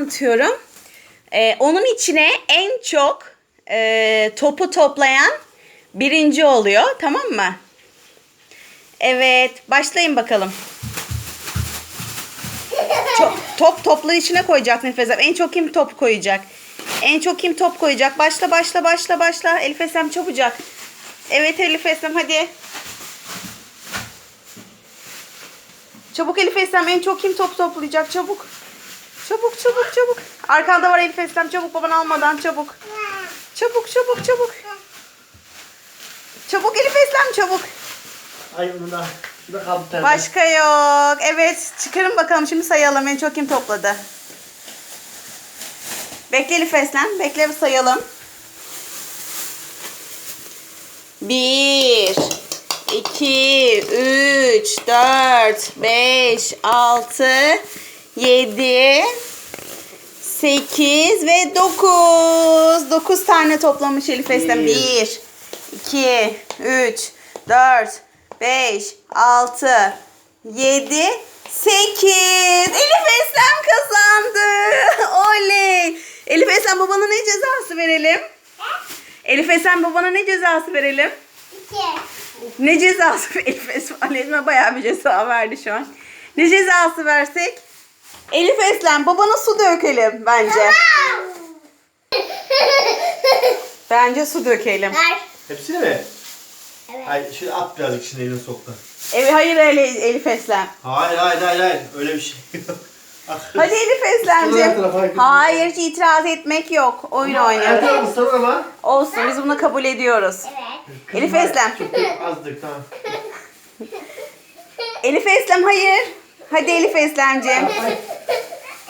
anlatıyorum. Ee, onun içine en çok e, topu toplayan birinci oluyor. Tamam mı? Evet. Başlayın bakalım. Çok, top topları içine koyacaksın Elif Esem. En çok kim top koyacak? En çok kim top koyacak? Başla başla başla başla. Elif Esem çabucak. Evet Elif Esem hadi. Çabuk Elif Eslem en çok kim top toplayacak çabuk. Çabuk çabuk çabuk. Arkanda var Elif Eslem çabuk baban almadan çabuk. Çabuk çabuk çabuk. Çabuk Elif Eslem çabuk. Ay bunu da. Şu da kaldı tane. Başka yok. Evet çıkarın bakalım şimdi sayalım en çok kim topladı. Bekle Elif Eslem. Bekle bir sayalım. Bir, iki, üç, dört, beş, altı, yedi, sekiz ve dokuz. Dokuz tane toplamış Elif Eslem. Bir. Bir, iki, üç, dört, beş, altı, yedi, sekiz. Elif Eslem kazandı. Oley. Elif Eslem babana ne cezası verelim? Elif Eslem babana ne cezası verelim? İki. Ne cezası? Elif Eslem Aleyhime bayağı bir ceza verdi şu an. Ne cezası versek? Elif Eslem babana su dökelim bence. Bence su dökelim. Ver. Hepsini mi? Evet. Hayır şöyle at birazcık içine elini sok da. Evet hayır öyle Elif Eslem. Hayır hayır hayır hayır. Öyle bir şey yok. Hadi Elif Eslemciğim. Hayır hiç itiraz etmek yok. Oyun Her oynuyoruz. tarafı sarıl ama. Olsun biz bunu kabul ediyoruz. Evet. Elif Eslem. Çok azdır tamam. Elif Eslem hayır. Hadi Elif Eslemciğim. Ay.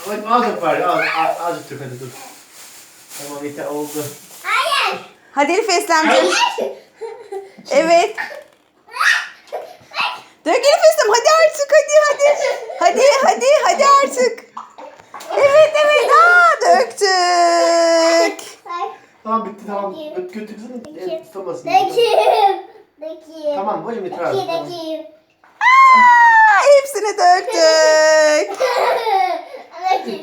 Ama azıcık var. Az, az, azıcık dök hadi dur. Tamam yeter oldu. Hayır. Hadi Elif Eslemciğim. Evet. Dök Elif Eslem hadi artık hadi hadi. Hadi hadi hadi artık. Evet evet aa döktük. Tamam bitti tamam. Kötü el tutamasın. Dökeyim. Dökeyim. Tamam hocam yeter Dökeyim. abi. Dökeyim. Hepsini döktük.